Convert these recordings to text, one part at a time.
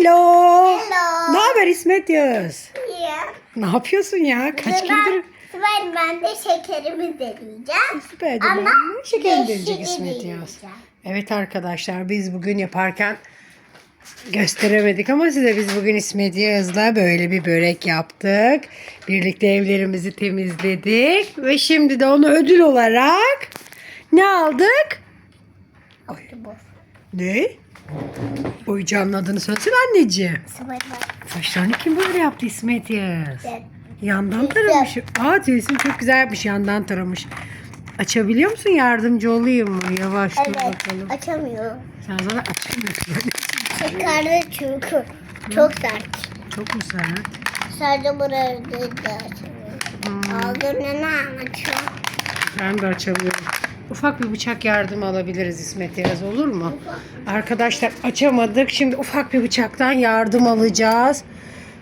Hello. Hello. Ne haber İsmet Yağız? Ya. Ne yapıyorsun ya? Kaç gündür Ben, ben de şekerimi deneyeceğim. Spiderman Ama şeker deneyecek İsmet Yağız. Evet arkadaşlar biz bugün yaparken gösteremedik ama size biz bugün İsmet Yağız'la böyle bir börek yaptık. Birlikte evlerimizi temizledik ve şimdi de onu ödül olarak ne aldık? Oktopus. Ne? Oyuncağın adını söylesene anneciğim. Spiderman. Saçlarını kim böyle yaptı İsmet Yağız? Ben- Yandan taramış. Aa teyzem çok güzel yapmış yandan taramış. Açabiliyor musun? Yardımcı olayım mı? Yavaş dur Evet. bakalım. Açamıyorum. Sen zaten açamıyorsun. Şekerli çünkü. Çok sert. çok mu sert? Sadece burayı da açamıyorum. Hmm, Ağzını ne anlatıyor? ben de açamıyorum. Ufak bir bıçak yardım alabiliriz İsmet Yağız olur mu? Arkadaşlar açamadık. Şimdi ufak bir bıçaktan yardım alacağız.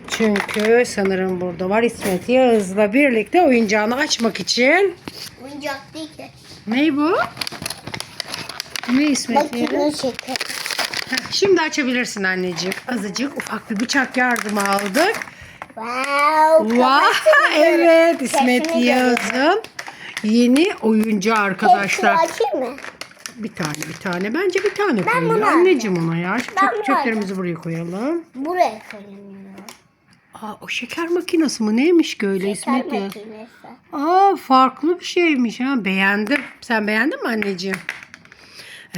Çünkü sanırım burada var İsmet Yağız'la birlikte oyuncağını açmak için. Oyuncak değil ki. Ne bu? Ne İsmet Yağız? Heh, Şimdi açabilirsin anneciğim. Azıcık ufak bir bıçak yardımı aldık. Wow. Vay evet İsmet Yağız'ın yeni oyuncağı arkadaşlar. Hepsini mı? Bir tane bir tane. Bence bir tane koyalım. bunu Anneciğim ona ya. Ben bunu çöplerimizi buraya koyalım. Buraya koyuyorum. Aa, o şeker makinesi mi? Neymiş böyle Şeker İsmet Yağız? makinesi. Aa farklı bir şeymiş ha. Beğendim. Sen beğendin mi anneciğim?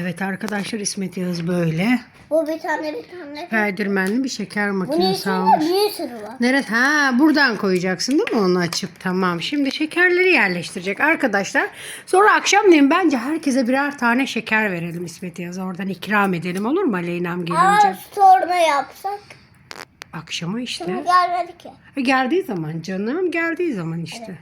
Evet arkadaşlar İsmet Yağız böyle. Bu bir tane bir tane. Perdirmenli bir şeker Bunun makinesi içinde almış. bir sürü var. Nerede? Ha buradan koyacaksın değil mi onu açıp? Tamam. Şimdi şekerleri yerleştirecek arkadaşlar. Sonra akşamleyin bence herkese birer tane şeker verelim İsmet Yaz. Oradan ikram edelim olur mu Aleyna'm gelince? Aa sonra yapsak. Akşama işte. Şimdi gelmedi ki. E, geldiği zaman canım geldiği zaman işte.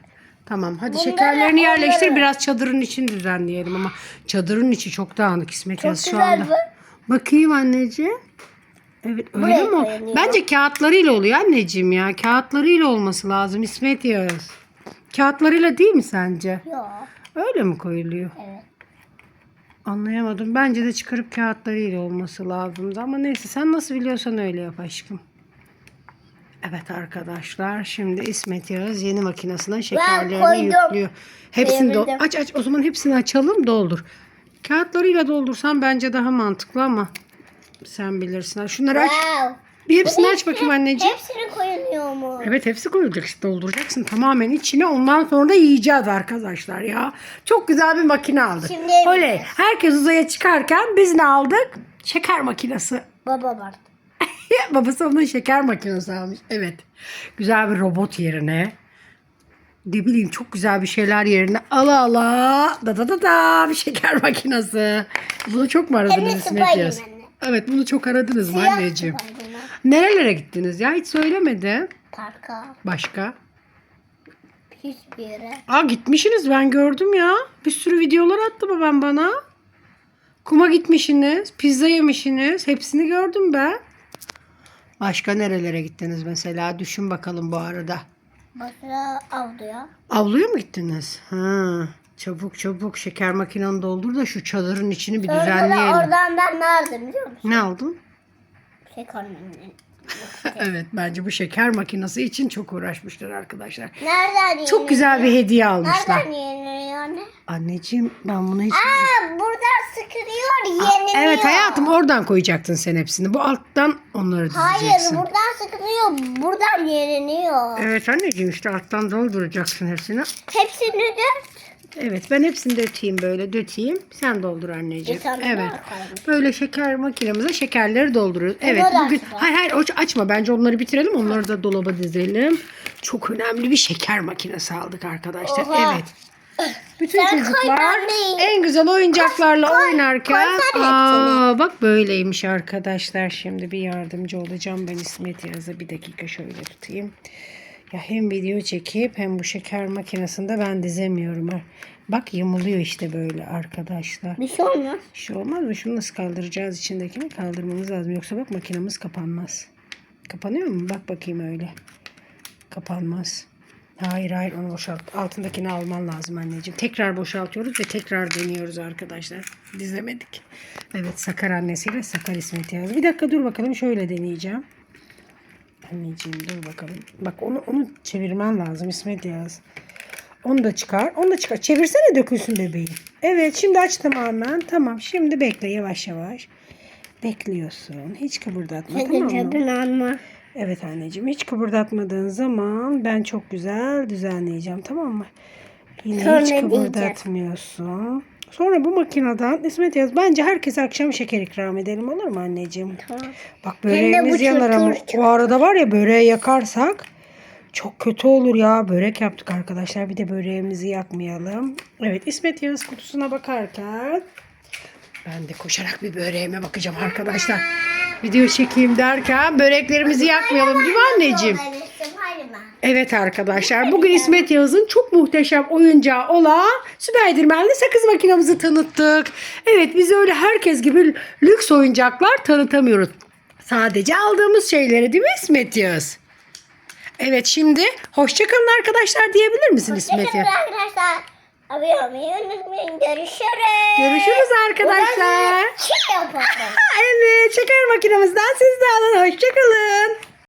Tamam hadi Bunları, şekerlerini yerleştir. Biraz çadırın için düzenleyelim ama çadırın içi çok dağınık İsmet Çok Yaz şu anda. bu. Bakayım anneciğim. Evet öyle Buraya mi? koyuluyor. Bence kağıtlarıyla oluyor anneciğim ya. Kağıtlarıyla olması lazım İsmet Yağız. Kağıtlarıyla değil mi sence? Yok. Öyle mi koyuluyor? Evet. Anlayamadım. Bence de çıkarıp kağıtlarıyla olması lazımdı. Ama neyse sen nasıl biliyorsan öyle yap aşkım. Evet arkadaşlar şimdi İsmet Yağız yeni makinesine şekerlerini yüklüyor. Hepsini do- aç aç o zaman hepsini açalım doldur. Kağıtlarıyla doldursan bence daha mantıklı ama sen bilirsin. Şunları aç. Wow. Bir hepsini aç bakayım anneciğim. Hepsini koyuluyor mu? Evet hepsi koyulacak işte dolduracaksın tamamen içine ondan sonra da yiyeceğiz arkadaşlar ya. Çok güzel bir makine aldık. Şimdi. Oley herkes uzaya çıkarken biz ne aldık? Şeker makinesi. Baba var. Babası onun şeker makinesi almış. Evet güzel bir robot yerine ne bileyim çok güzel bir şeyler yerine ala ala da da da da bir şeker makinesi. Bunu çok mu aradınız? Spiderman'le. Evet bunu çok aradınız mı anneciğim? Nerelere gittiniz ya hiç söylemedi. Parka. Başka? Hiçbir yere. Aa gitmişsiniz ben gördüm ya. Bir sürü videolar attı babam bana. Kuma gitmişsiniz, pizza yemişsiniz. Hepsini gördüm ben. Başka nerelere gittiniz mesela? Düşün bakalım bu arada. Mesela avluya. Avluya mı gittiniz? Ha. Çabuk çabuk şeker makineni doldur da şu çadırın içini bir Sonra da düzenleyelim. oradan ben ne aldım biliyor musun? Ne aldın? Şey karnımın. Evet bence bu şeker makinesi için çok uğraşmışlar arkadaşlar. Nereden Çok güzel bir hediye almışlar. Nereden yeniliyor anne? Anneciğim ben bunu hiç... Aa buradan. Evet hayatım oradan koyacaktın sen hepsini. Bu alttan onları Hayır dizeceksin. buradan sıkılıyor. Buradan yeniliyor. Evet anneciğim işte alttan dolduracaksın hepsini. Hepsini de Evet ben hepsini döteyim böyle döteyim. Sen doldur anneciğim. Bir tane Evet. koyalım. Böyle şeker makinemize şekerleri dolduruyoruz. Evet Bunları bugün açma. hayır hayır o- açma bence onları bitirelim. Onları da dolaba dizelim. Çok önemli bir şeker makinesi aldık arkadaşlar. Oha. Evet. Bütün Sen çocuklar en güzel oyuncaklarla Koy, oynarken aa bak böyleymiş arkadaşlar. Şimdi bir yardımcı olacağım ben İsmet Yaz'a bir dakika şöyle tutayım. Ya hem video çekip hem bu şeker makinesinde ben dizemiyorum. Bak yamuluyor işte böyle arkadaşlar. bir şey olmaz. Bir şey olmaz mı? Şunu nasıl kaldıracağız içindekini? Kaldırmamız lazım. Yoksa bak makinemiz kapanmaz. Kapanıyor mu? Bak bakayım öyle. Kapanmaz. Hayır hayır onu boşalt. Altındakini alman lazım anneciğim. Tekrar boşaltıyoruz ve tekrar deniyoruz arkadaşlar. Dizemedik. Evet Sakar annesiyle Sakar İsmet Yağız. Bir dakika dur bakalım şöyle deneyeceğim. Anneciğim dur bakalım. Bak onu onu çevirmen lazım İsmet Yağız. Onu da çıkar. Onu da çıkar. Çevirsene dökülsün bebeğim. Evet şimdi aç tamamen. Tamam şimdi bekle yavaş yavaş. Bekliyorsun. Hiç kıpırdatma tamam mı? Evet anneciğim hiç kıpırdatmadığın zaman ben çok güzel düzenleyeceğim tamam mı? Yine Sonra hiç kıpırdatmıyorsun. Sonra bu makineden İsmet Yaz bence herkes akşam şeker ikram edelim olur mu anneciğim? Tamam. Bak böreğimiz bu yanar ama o arada var ya böreği yakarsak çok kötü olur ya. Börek yaptık arkadaşlar. Bir de böreğimizi yakmayalım. Evet İsmet Yağız kutusuna bakarken ben de koşarak bir böreğime bakacağım arkadaşlar. Video çekeyim derken böreklerimizi yakmayalım değil mi anneciğim? Evet arkadaşlar bugün İsmet Yağız'ın çok muhteşem oyuncağı olan Spiderman'li sakız makinamızı tanıttık. Evet biz öyle herkes gibi lüks oyuncaklar tanıtamıyoruz. Sadece aldığımız şeyleri değil mi İsmet Yağız? Evet şimdi hoşçakalın arkadaşlar diyebilir misin İsmet Hoşçakalın Yağız? arkadaşlar. Abone olmayı unutmayın. Görüşürüz. Görüşürüz arkadaşlar. Şey yapalım. Evet şeker makinemizden siz de alın. Hoşçakalın.